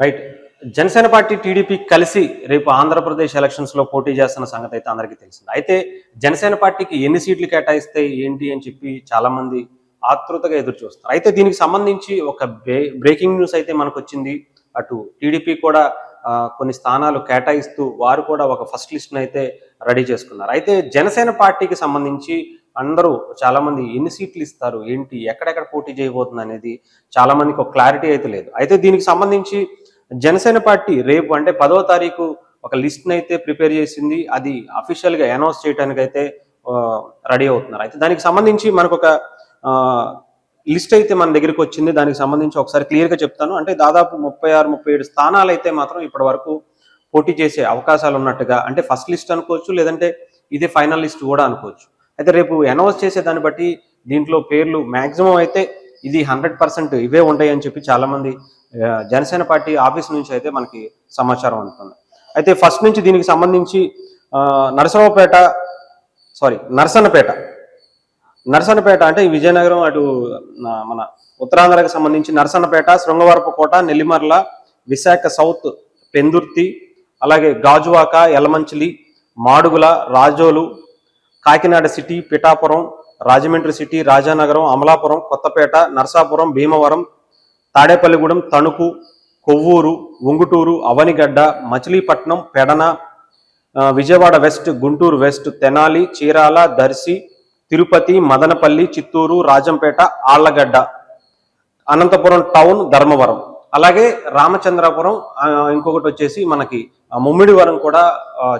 Right Janasena party TDP కలిసి రేపు ఆంధ్రప్రదేశ్ ఎలక్షన్స్లో పోటీ చేస్తున్న సంగతి అయితే అందరికీ తెలిసింది. అయితే జనసేన పార్టీకి ఎన్ని సీట్లు కేటాయిస్తే ఏంటి అని చెప్పి చాలా మంది ఆతృతగా ఎదురు చూస్తారు అయితే దీనికి సంబంధించి ఒక బ్రేకింగ్ న్యూస్ అయితే మనకు వచ్చింది. అటు టీడీపీ కూడా కొన్ని స్థానాలు కేటాయిస్తూ వారు కూడా ఒక ఫస్ట్ లిస్ట్ను అయితే రెడీ చేసుకున్నారు. అయితే జనసేన పార్టీకి సంబంధించి అందరూ చాలామంది ఎన్ని సీట్లు ఇస్తారు ఏంటి ఎక్కడెక్కడ పోటీ చేయబోతుంది అనేది చాలా మందికి ఒక క్లారిటీ అయితే లేదు. అయితే దీనికి సంబంధించి జనసేన పార్టీ రేపు అంటే పదో తారీఖు ఒక లిస్ట్ని అయితే ప్రిపేర్ చేసింది. అది అఫీషియల్గా అనౌన్స్ చేయడానికి అయితే రెడీ అవుతున్నారు. అయితే దానికి సంబంధించి మనకు ఒక లిస్ట్ అయితే మన దగ్గరికి వచ్చింది. దానికి సంబంధించి ఒకసారి క్లియర్గా చెప్తాను. అంటే దాదాపు ముప్పై ఆరు ముప్పై ఏడు స్థానాలు అయితే మాత్రం ఇప్పటి వరకు పోటీ చేసే అవకాశాలు ఉన్నట్టుగా అంటే ఫస్ట్ లిస్ట్ అనుకోవచ్చు లేదంటే ఇదే ఫైనల్ లిస్ట్ కూడా అనుకోవచ్చు. అయితే రేపు అనౌన్స్ చేసే దాన్ని బట్టి దీంట్లో పేర్లు మాక్సిమం అయితే ఇది హండ్రెడ్ పర్సెంట్ ఇవే ఉంటాయి అని చెప్పి చాలామంది జనసేన పార్టీ ఆఫీస్ నుంచి అయితే మనకి సమాచారం అందుతుంది. అయితే ఫస్ట్ నుంచి దీనికి సంబంధించి నరసరావుపేట సారీ నరసన్నపేట. నరసన్నపేట అంటే విజయనగరం అటు మన ఉత్తరాంధ్రకు సంబంధించి నరసన్నపేట శృంగవరపుకోట నెల్లిమర్ల విశాఖ సౌత్ పెందుర్తి అలాగే గాజువాక ఎలమంచిలి మాడుగుల రాజోలు కాకినాడ సిటీ పిఠాపురం రాజమండ్రి సిటీ రాజానగరం అమలాపురం కొత్తపేట నరసాపురం భీమవరం తాడేపల్లిగూడెం తణుకు కొవ్వూరు ఉంగుటూరు అవనిగడ్డ మచిలీపట్నం పెడన ఆ, Vijayawada west Guntur west Tenali Chirala Darsi Tirupati Madanapalle Chittoor Rajampet Allagadda Anantapur town Dharmavaram. అలాగే రామచంద్రాపురం ఇంకొకటి వచ్చేసి మనకి ముమ్మిడివరం కూడా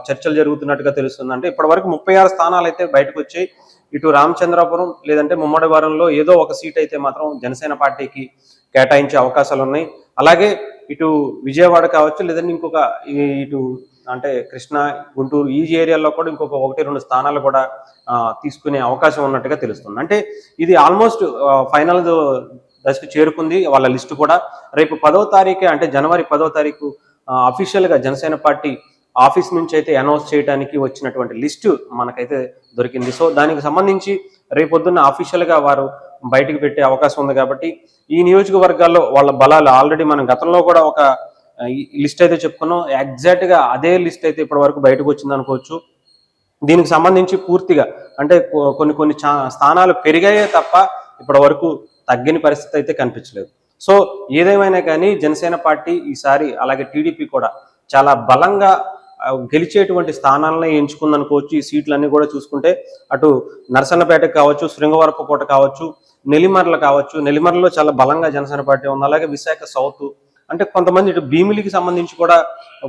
చర్చలు జరుగుతున్నట్టుగా తెలుస్తుంది అంటే ఇప్పటి వరకు ముప్పై ఆరు స్థానాలు అయితే బయటకు వచ్చాయి. ఇటు రామచంద్రాపురం లేదంటే ముమ్మడివారంలో ఏదో ఒక సీట్ అయితే మాత్రం జనసేన పార్టీకి కేటాయించే అవకాశాలు ఉన్నాయి. అలాగే ఇటు విజయవాడ కావచ్చు లేదంటే ఇంకొక ఇటు అంటే కృష్ణ గుంటూరు ఈ ఏరియాలో కూడా ఇంకొక ఒకటి రెండు స్థానాలు కూడా తీసుకునే అవకాశం ఉన్నట్టుగా తెలుస్తుంది. అంటే ఇది ఆల్మోస్ట్ ఫైనల్ దశకు చేరుకుంది వాళ్ళ లిస్టు కూడా. రేపు పదో తారీఖు అంటే జనవరి పదో తారీఖు అఫీషియల్గా జనసేన పార్టీ ఆఫీస్ నుంచి అయితే అనౌన్స్ చేయడానికి వచ్చినటువంటి లిస్టు మనకైతే దొరికింది. సో దానికి సంబంధించి రేపొద్దున్న ఆఫీషియల్గా వారు బయటకు పెట్టే అవకాశం ఉంది కాబట్టి ఈ నియోజకవర్గాల్లో వాళ్ళ బలాలు ఆల్రెడీ మనం గతంలో కూడా ఒక లిస్ట్ అయితే చెప్పుకున్నాం. ఎగ్జాక్ట్గా అదే లిస్ట్ అయితే ఇప్పటి వరకు బయటకు వచ్చింది అనుకోవచ్చు. దీనికి సంబంధించి పూర్తిగా అంటే కొన్ని కొన్ని చా- స్థానాలు పెరిగాయే తప్ప ఇప్పటి వరకు తగ్గిన పరిస్థితి అయితే కనిపించలేదు. సో ఏదేమైనా కానీ జనసేన పార్టీ ఈసారి అలాగే టీడీపీ కూడా చాలా బలంగా గెలిచేటువంటి స్థానాలనే ఎంచుకుందనుకోవచ్చు. ఈ సీట్లన్నీ కూడా చూసుకుంటే అటు నరసన్నపేట కావచ్చు శృంగవరపుకోట కావచ్చు నెల్లిమర్ల కావచ్చు. నెల్లిమర్లలో చాలా బలంగా జనసేన పార్టీ ఉంది. అలాగే విశాఖ సౌత్ అంటే కొంతమంది ఇటు భీమిలికి సంబంధించి కూడా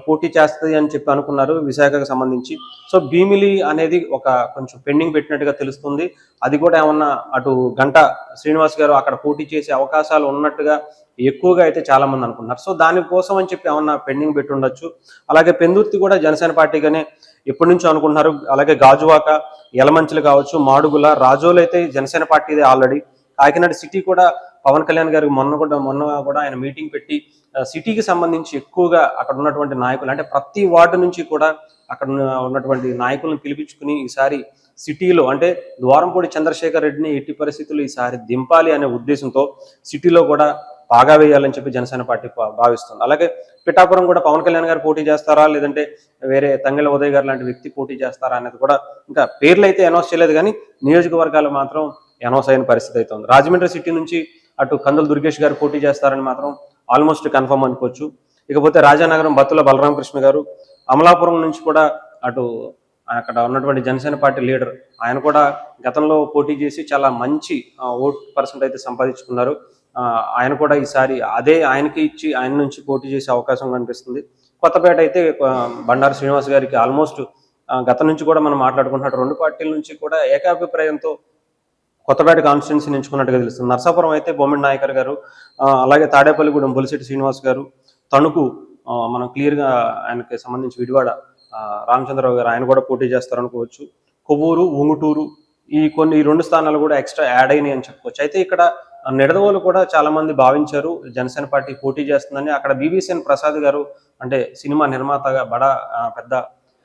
పోటీ చేస్తుంది అని చెప్పి అనుకున్నారు విశాఖకు సంబంధించి. సో భీమిలి అనేది ఒక కొంచెం పెండింగ్ పెట్టినట్టుగా తెలుస్తుంది. అది కూడా ఏమన్నా అటు గంట శ్రీనివాస్ గారు అక్కడ పోటీ చేసే అవకాశాలు ఉన్నట్టుగా ఎక్కువగా అయితే చాలా మంది అనుకున్నారు. సో దానికోసం అని చెప్పి ఏమన్నా పెండింగ్ పెట్టి ఉండొచ్చు. అలాగే పెందుర్తి కూడా జనసేన పార్టీగానే ఎప్పటి నుంచో అనుకుంటున్నారు. అలాగే గాజువాక ఎలమంచులు కావచ్చు మాడుగుల రాజోలు అయితే జనసేన పార్టీదే ఆల్రెడీ. కాకినాడ సిటీ కూడా పవన్ కళ్యాణ్ గారికి మొన్న కూడా మొన్న కూడా ఆయన మీటింగ్ పెట్టి సిటీకి సంబంధించి ఎక్కువగా అక్కడ ఉన్నటువంటి నాయకులు అంటే ప్రతి వార్డు నుంచి కూడా అక్కడ ఉన్నటువంటి నాయకులను పిలిపించుకుని ఈసారి సిటీలో అంటే ద్వారంపూడి చంద్రశేఖర్ రెడ్డిని ఎట్టి పరిస్థితులు ఈసారి దింపాలి అనే ఉద్దేశంతో సిటీలో కూడా బాగా వేయాలని చెప్పి జనసేన పార్టీ భావిస్తుంది. అలాగే పిఠాపురం కూడా పవన్ కళ్యాణ్ గారు పోటీ చేస్తారా? లేదంటే వేరే తంగెల ఉదయ్ గారు లాంటి వ్యక్తి పోటీ చేస్తారా అనేది కూడా ఇంకా పేర్లు అయితే అనౌన్స్ చేయలేదు కానీ నియోజకవర్గాలు మాత్రం అనౌన్స్ అయిన పరిస్థితి అయితే ఉంది. రాజమండ్రి సిటీ నుంచి అటు కందుల దుర్గేష్ గారు పోటీ చేస్తారని మాత్రం ఆల్మోస్ట్ కన్ఫర్మ్ అనుకోవచ్చు. ఇకపోతే రాజానగరం బత్తుల బలరామకృష్ణ గారు అమలాపురం నుంచి కూడా అటు అక్కడ ఉన్నటువంటి జనసేన పార్టీ లీడర్ ఆయన కూడా గతంలో పోటీ చేసి చాలా మంచి ఓట్ పర్సెంట్ అయితే సంపాదించుకున్నారు. ఆయన కూడా ఈసారి అదే ఆయనకి ఇచ్చి ఆయన నుంచి పోటీ చేసే అవకాశం కనిపిస్తుంది. కొత్తపేట అయితే బండారు శ్రీనివాస్ గారికి ఆల్మోస్ట్ గతం నుంచి కూడా మనం మాట్లాడుకుంటున్నట్టు రెండు పార్టీల నుంచి కూడా ఏకాభిప్రాయంతో కొత్తపేట కాన్స్టిట్యున్సీని ఎంచుకున్నట్టుగా తెలుస్తుంది. నర్సాపురం అయితే బొమ్మిడి నాయకర్ గారు అలాగే తాడేపల్లిగూడెం బొలిశెట్టి శ్రీనివాస్ గారు తణుకు మనం క్లియర్గా ఆయనకి సంబంధించి విడివాడ రామచంద్రరావు గారు ఆయన కూడా పోటీ చేస్తారనుకోవచ్చు. కొవ్వూరు ఉంగుటూరు ఈ కొన్ని ఈ రెండు స్థానాలు కూడా ఎక్స్ట్రా యాడ్ అయినాయి అని చెప్పుకోవచ్చు. అయితే ఇక్కడ నిడదవోలు కూడా చాలా మంది భావించారు జనసేన పార్టీ పోటీ చేస్తుందని. అక్కడ బీబీసీఎన్ ప్రసాద్ గారు అంటే సినిమా నిర్మాతగా బడా పెద్ద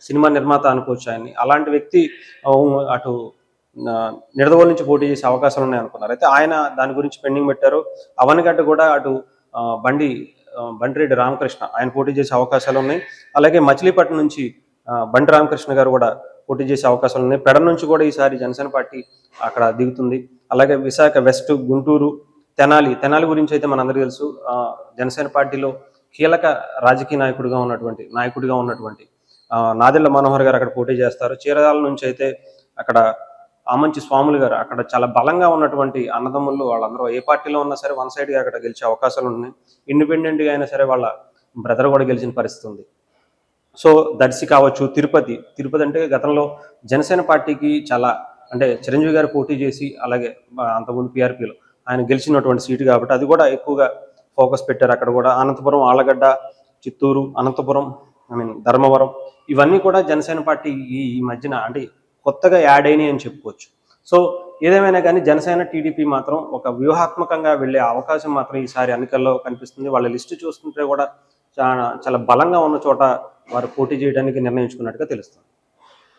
సినిమా నిర్మాత అనుకోవచ్చు ఆయన్ని. అలాంటి వ్యక్తి అటు నిడదవోలు నుంచి పోటీ చేసే అవకాశాలు ఉన్నాయి అనుకున్నారు. అయితే ఆయన దాని గురించి పెండింగ్ పెట్టారు. అవనిగడ్డ కూడా అటు బండి బండిరెడ్డి రామకృష్ణ ఆయన పోటీ చేసే అవకాశాలు ఉన్నాయి. అలాగే మచిలీపట్నం నుంచి బండి రామకృష్ణ గారు కూడా పోటీ చేసే అవకాశాలు ఉన్నాయి. పెడ నుంచి కూడా ఈసారి జనసేన పార్టీ అక్కడ దిగుతుంది. అలాగే విశాఖ వెస్ట్ గుంటూరు తెనాలి తెనాలి గురించి అయితే మనందరికీ తెలుసు. ఆ, జనసేన పార్టీలో కీలక రాజకీయ నాయకుడిగా ఉన్నటువంటి నాయకుడిగా ఉన్నటువంటి ఆ, నాదెళ్ళ మనోహర్ గారు అక్కడ పోటీ చేస్తారు. చీరదాల నుంచి అయితే అక్కడ ఆమంచి స్వాములు గారు అక్కడ చాలా బలంగా ఉన్నటువంటి అన్నదమ్ములు వాళ్ళందరూ ఏ పార్టీలో ఉన్నా సరే వన్ సైడ్గా అక్కడ గెలిచే అవకాశాలు ఉన్నాయి. ఇండిపెండెంట్గా అయినా సరే వాళ్ళ బ్రదర్ కూడా గెలిచిన పరిస్థితి ఉంది. సో దర్శి కావచ్చు తిరుపతి తిరుపతి అంటే గతంలో జనసేన పార్టీకి చాలా అంటే చిరంజీవి గారు పోటీ చేసి అలాగే అంతకుముందు పీఆర్పీలో ఆయన గెలిచినటువంటి సీటు కాబట్టి అది కూడా ఎక్కువగా ఫోకస్ పెట్టారు అక్కడ కూడా. అనంతపురం ఆలగడ్డ చిత్తూరు అనంతపురం ఐ మీన్ ధర్మవరం ఇవన్నీ కూడా జనసేన పార్టీ ఈ ఈ మధ్యన అంటే కొత్తగా యాడ్ అయినాయి అని చెప్పుకోవచ్చు. సో ఏదేమైనా కానీ జనసేన టీడీపీ మాత్రం ఒక వ్యూహాత్మకంగా వెళ్ళే అవకాశం మాత్రం ఈసారి ఎన్నికల్లో కనిపిస్తుంది. వాళ్ళ లిస్టు చూస్తుంటే కూడా చాలా చాలా బలంగా ఉన్న చోట వారు పోటీ చేయడానికి నిర్ణయించుకున్నట్టుగా తెలుస్తుంది.